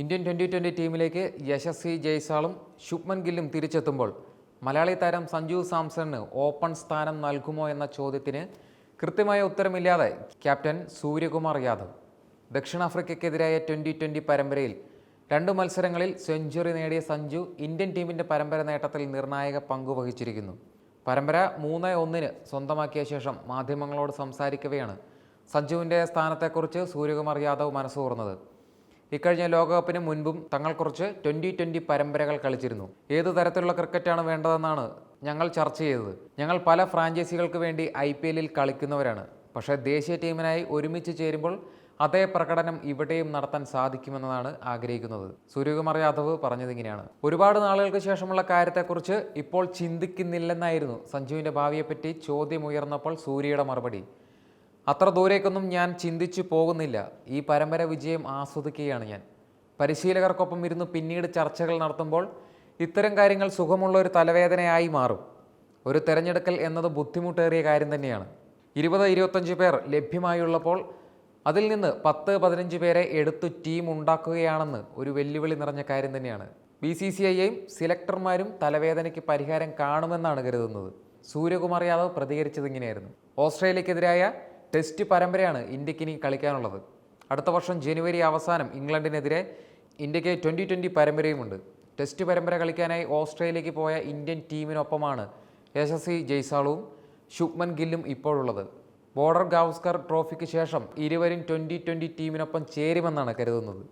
Indian twenty twenty ടീമിലേക്ക് യശസ്വി ജയ്സാളും ശുഭ്മൻ ഗില്ലും തിരിച്ചെത്തുമ്പോൾ മലയാളി താരം സഞ്ജു സാംസണിന് ഓപ്പൺ സ്ഥാനം നൽകുമോ എന്ന ചോദ്യത്തിന് കൃത്യമായ ഉത്തരമില്ലാതെ ക്യാപ്റ്റൻ സൂര്യകുമാർ യാദവ്. ദക്ഷിണാഫ്രിക്കയ്ക്കെതിരായ ട്വന്റി ട്വന്റി പരമ്പരയിൽ രണ്ട് മത്സരങ്ങളിൽ സെഞ്ചുറി നേടിയ സഞ്ജു ഇന്ത്യൻ ടീമിന്റെ പരമ്പര നേട്ടത്തിൽ നിർണായക പങ്കുവഹിച്ചിരിക്കുന്നു പരമ്പര മൂന്ന് ഒന്നിന് സ്വന്തമാക്കിയ ശേഷം മാധ്യമങ്ങളോട് സംസാരിക്കവെയാണ് സഞ്ജുവിന്റെ സ്ഥാനത്തെക്കുറിച്ച് സൂര്യകുമാർ യാദവ് മനസ്സ് ഇക്കഴിഞ്ഞ ലോകകപ്പിന് മുൻപും തങ്ങൾ കുറച്ച് ട്വന്റി ട്വന്റി പരമ്പരകൾ കളിച്ചിരുന്നു. ഏത് തരത്തിലുള്ള ക്രിക്കറ്റാണ് വേണ്ടതെന്നാണ് ഞങ്ങൾ ചർച്ച ചെയ്തത്. ഞങ്ങൾ പല ഫ്രാഞ്ചൈസികൾക്ക് വേണ്ടി ഐ പി എല്ലിൽ കളിക്കുന്നവരാണ്. പക്ഷേ ദേശീയ ടീമിനായി ഒരുമിച്ച് ചേരുമ്പോൾ അതേ പ്രകടനം ഇവിടെയും നടത്താൻ സാധിക്കുമെന്നതാണ് ആഗ്രഹിക്കുന്നത്. സൂര്യകുമാർ യാദവ് പറഞ്ഞതിങ്ങനെയാണ് ഒരുപാട് നാളുകൾക്ക് ശേഷമുള്ള കാര്യത്തെക്കുറിച്ച് ഇപ്പോൾ ചിന്തിക്കുന്നില്ലെന്നായിരുന്നു സഞ്ജുവിന്റെ ഭാവിയെപ്പറ്റി ചോദ്യമുയർന്നപ്പോൾ സൂര്യയുടെ മറുപടി. അത്ര ദൂരേക്കൊന്നും ഞാൻ ചിന്തിച്ചു പോകുന്നില്ല. ഈ പരമ്പര വിജയം ആസ്വദിക്കുകയാണ് ഞാൻ. പരിശീലകർക്കൊപ്പം ഇരുന്ന് പിന്നീട് ചർച്ചകൾ നടത്തുമ്പോൾ ഇത്തരം കാര്യങ്ങൾ സുഖമുള്ള ഒരു തലവേദനയായി മാറും. ഒരു തിരഞ്ഞെടുക്കൽ എന്നത് ബുദ്ധിമുട്ടേറിയ കാര്യം തന്നെയാണ്. ഇരുപത് ഇരുപത്തഞ്ച് പേർ ലഭ്യമായുള്ളപ്പോൾ അതിൽ നിന്ന് പത്ത് പതിനഞ്ച് പേരെ എടുത്തു ടീം ഉണ്ടാക്കുകയാണെന്ന് ഒരു വെല്ലുവിളി നിറഞ്ഞ കാര്യം തന്നെയാണ്. ബി സി സി ഐയും സിലക്ടർമാരും തലവേദനയ്ക്ക് പരിഹാരം കാണുമെന്നാണ് കരുതുന്നത്. സൂര്യകുമാർ യാദവ് പ്രതികരിച്ചത് ഇങ്ങനെയായിരുന്നു. ഓസ്ട്രേലിയക്കെതിരായ ടെസ്റ്റ് പരമ്പരയാണ് ഇന്ത്യയ്ക്ക് ഇനി കളിക്കാനുള്ളത്. അടുത്ത വർഷം ജനുവരി അവസാനം ഇംഗ്ലണ്ടിനെതിരെ ഇന്ത്യയ്ക്ക് ട്വന്റി ട്വന്റി പരമ്പരയുമുണ്ട്. ടെസ്റ്റ് പരമ്പര കളിക്കാനായി ഓസ്ട്രേലിയയ്ക്ക് പോയ ഇന്ത്യൻ ടീമിനൊപ്പമാണ് യശസ്വി ജയ്സാളും ശുഭ്മൻ ഗില്ലും ഇപ്പോഴുള്ളത്. ബോർഡർ ഗാവസ്കർ ട്രോഫിക്ക് ശേഷം ഇരുവരും ട്വന്റി ട്വന്റി ടീമിനൊപ്പം ചേരുമെന്നാണ് കരുതുന്നത്.